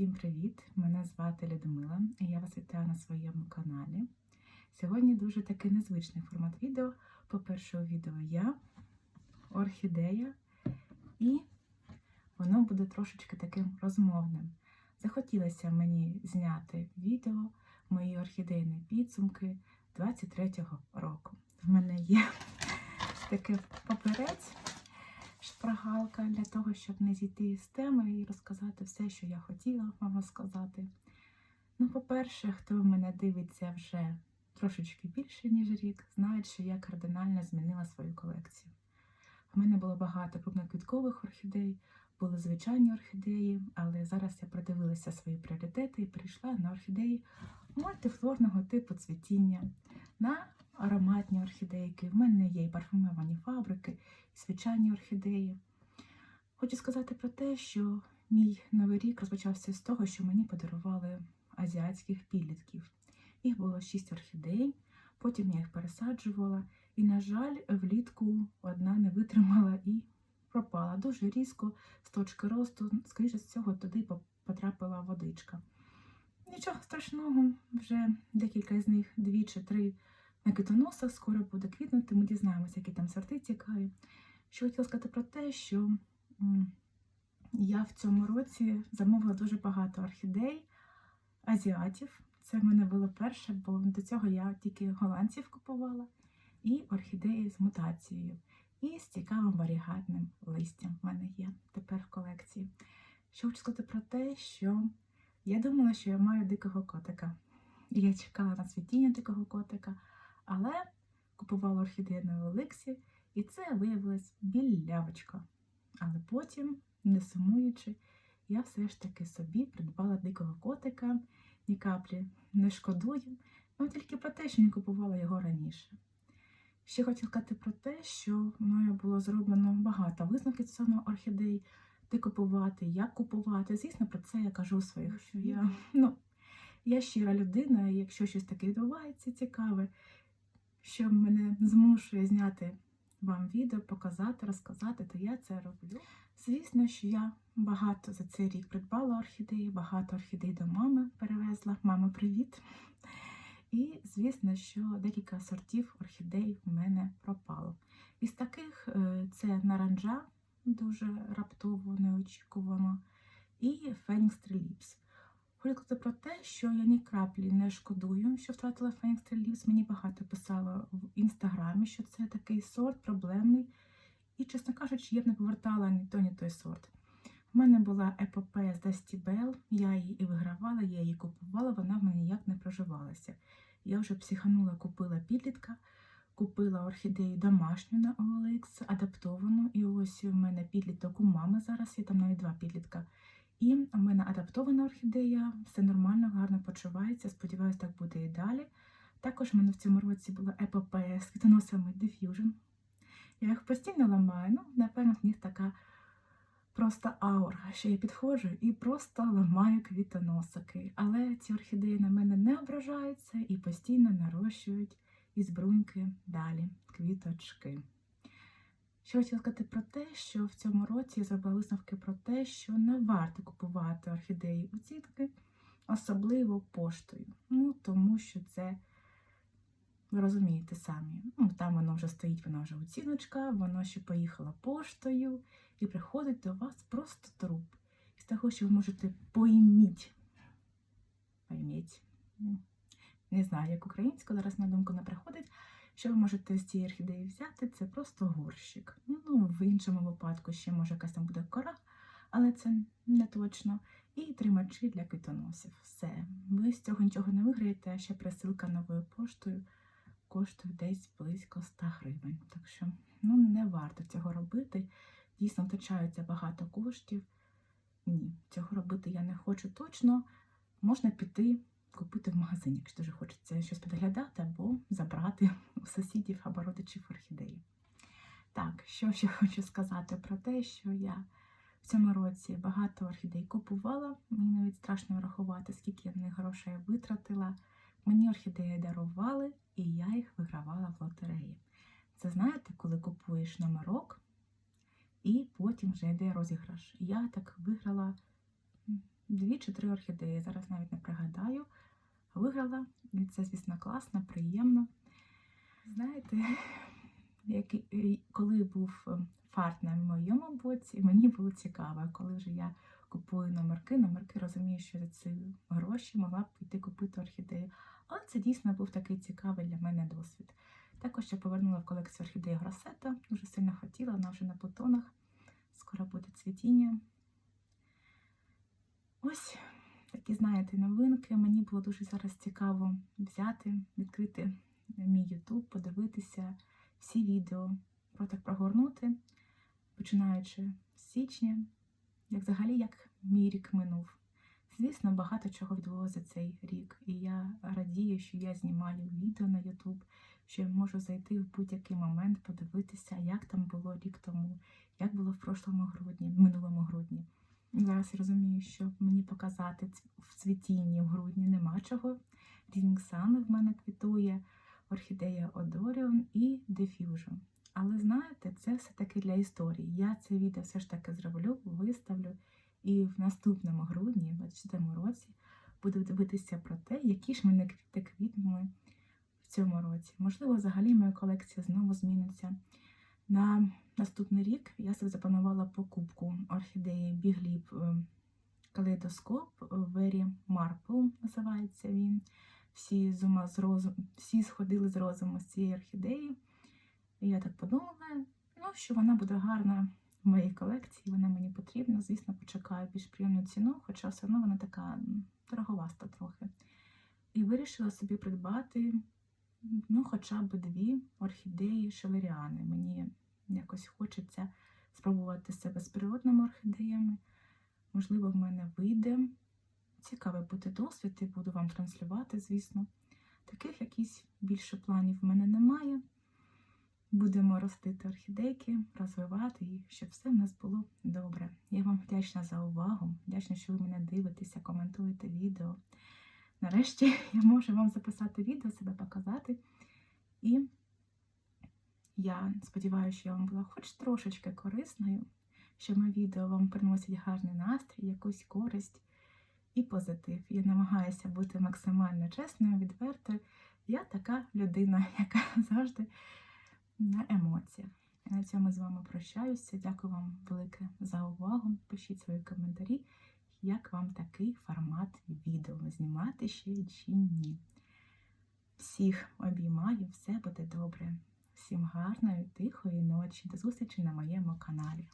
Всім привіт! Мене звати Людмила і я вас вітаю на своєму каналі. Сьогодні дуже такий незвичний формат відео. По-перше, у відео я, орхідея, і воно буде трошечки таким розмовним. Захотілося мені зняти відео, мої орхідейні підсумки 23-го року. В мене є такий паперець шпрагалка для того, щоб не зійти з теми і розказати все, що я хотіла вам розказати. Ну, по-перше, хто мене дивиться вже трошечки більше, ніж рік, знають, що я кардинально змінила свою колекцію. У мене було багато крупноквіткових орхідей, були звичайні орхідеї, але зараз я продивилася свої пріоритети і перейшла на орхідеї мультифлорного типу цвітіння, на ароматні орхідейки. В мене є і парфумовані фабрики, і звичайні орхідеї. Хочу сказати про те, що мій новий рік розпочався з того, що мені подарували азіатських підлітків. Їх було шість орхідей, потім я їх пересаджувала, і, на жаль, влітку одна не витримала і пропала. Дуже різко з точки росту, скоріше з цього, туди потрапила водичка. Нічого страшного, вже декілька з них, дві чи три на квітоносах, скоро буде квітнути, ми дізнаємося, які там сорти цікаві. Що хотіла сказати про те, що я в цьому році замовила дуже багато орхідей, азіатів. Це в мене було перше, бо до цього я тільки голландців купувала, і орхідеї з мутацією. І з цікавим варігатним листям в мене є тепер в колекції. Що хочу сказати про те, що я думала, що я маю дикого котика. Я чекала на цвітіння дикого котика, але купувала орхідею на Олексі, і це виявилось білявочка. Але потім, не сумуючи, я все ж таки собі придбала дикого котика, ні каплі не шкодую, ну тільки про те, що не купувала його раніше. Ще хочу сказати про те, що мною було зроблено багато висновків стосовно орхідей, де купувати, як купувати. Звісно, про це я кажу у своїх, що я, ну, я щира людина, і якщо щось таке відбувається цікаве, що мене змушує зняти вам відео, показати, розказати, то я це роблю. Звісно, що я багато за цей рік придбала орхідеї, багато орхідей до мами перевезла. Мама, привіт! І, звісно, що декілька сортів орхідей в мене пропало. Із таких е, це наранжа, дуже раптово, неочікувано, і Фенікс Триліпс. Хочу про те, що я ні краплі не шкодую, що втратила Фенікс Триліпс. Мені багато писало в інстаграмі, що це такий сорт проблемний. І, чесно кажучи, я б не повертала ні той, ні той сорт. У мене була епопея з Dusty Bell, я її і вигравала, я її купувала, вона в мене ніяк не проживалася. Я вже психанула, купила підлітка, купила орхідею домашню на OLX, адаптовану. І ось у мене підліток у мами зараз, є там навіть два підлітка. І у мене адаптована орхідея, все нормально, гарно почувається. Сподіваюся, так буде і далі. Також в мене в цьому році була епопея з квітоносами Diffusion. Я їх постійно ламаю, ну, напевно, в них така просто аура, що я підходжу і просто ламаю квітоносики. Але ці орхідеї на мене не ображаються і постійно нарощують із бруньки далі квіточки. Ще хотіла сказати про те, що в цьому році я зробила висновки про те, що не варто купувати орхідеї у цітки, особливо поштою. Ну, тому що це, ви розумієте самі, ну, там воно вже стоїть, воно вже оціночка, воно ще поїхало поштою і приходить до вас просто труп. Із того, що ви можете пойміть. Пойміть. Не знаю, як українською, зараз на думку не приходить. Що ви можете з цієї орхідеї взяти, це просто горщик. Ну, в іншому випадку ще може якась там буде кора, але це не точно. І тримачі для квітоносів. Все. Ви з цього нічого не виграєте, а ще присилка новою поштою коштує десь близько 100 гривень. Так що ну, не варто цього робити. Дійсно, втрачається багато коштів. Ні, цього робити я не хочу точно. Можна піти купити в магазині, якщо дуже хочеться щось підглядати або забрати у сусідів або родичів орхідеї. Так, що ще хочу сказати про те, що я в цьому році багато орхідей купувала. Мені навіть страшно врахувати, скільки я в них грошей витратила. Мені орхідеї дарували, і я їх вигравала в лотереї. Це знаєте, коли купуєш номерок, і потім вже йде розіграш. Я так виграла дві чи три орхідеї. Зараз навіть не пригадаю. Виграла, і це, звісно, класно, приємно. Знаєте, як, коли був е, фарт на моєму боці, мені було цікаво. Коли вже я купую номерки, номерки розумію, що за ці гроші могла б піти купити орхідею. Але це дійсно був такий цікавий для мене досвід. Також я повернула в колекцію орхідеї Гросета, дуже сильно хотіла, вона вже на бутонах. Скоро буде цвітіння. Ось такі, знаєте, новинки. Мені було дуже зараз цікаво взяти, відкрити мій YouTube, подивитися всі відео, так прогорнути, починаючи з січня, як взагалі як мій рік минув. Звісно, багато чого відбулося за цей рік, і я радію, що я знімаю відео на YouTube, що я можу зайти в будь-який момент, подивитися, як там було рік тому, як було в прошлому грудні, в минулому грудні. Зараз розумію, що мені показати в цвітінні в грудні нема чого. Sun в мене квітує, орхідея Odorion і Diffusion. Але знаєте, це все-таки для історії. Я це відео все ж таки зроблю, виставлю, і в наступному грудні, 24 році, буду дивитися про те, які ж мене квіти квітнули в цьому році. Можливо, взагалі моя колекція знову зміниться. На наступний рік я собі запланувала покупку орхідеї Бігліп калейдоскоп Very Marple називається він. Всі з ума з розум, всі сходили з розуму з цієї орхідеї. І я так подумала, ну, що вона буде гарна в моїй колекції, вона мені потрібна. Звісно, почекаю більш приємну ціну, хоча все одно вона така дороговаста трохи. І вирішила собі придбати ну, хоча б дві орхідеї шелеріани. Мені якось хочеться спробувати себе з природними орхідеями. Можливо, в мене вийде. Цікавий буде досвід, і буду вам транслювати, звісно. Таких якісь більше планів в мене немає. Будемо ростити орхідейки, розвивати їх, щоб все в нас було добре. Я вам вдячна за увагу, вдячна, що ви мене дивитеся, коментуєте відео. Нарешті я можу вам записати відео, себе показати. І я сподіваюся, що я вам була хоч трошечки корисною, що моє відео вам приносить гарний настрій, якусь користь і позитив. Я намагаюся бути максимально чесною, відвертою. Я така людина, яка завжди на емоціях. Я на цьому з вами прощаюся. Дякую вам велике за увагу. Пишіть свої коментарі, як вам такий формат відео знімати ще чи ні. Всіх обіймаю, все буде добре. Всім гарної, тихої ночі. До зустрічі на моєму каналі.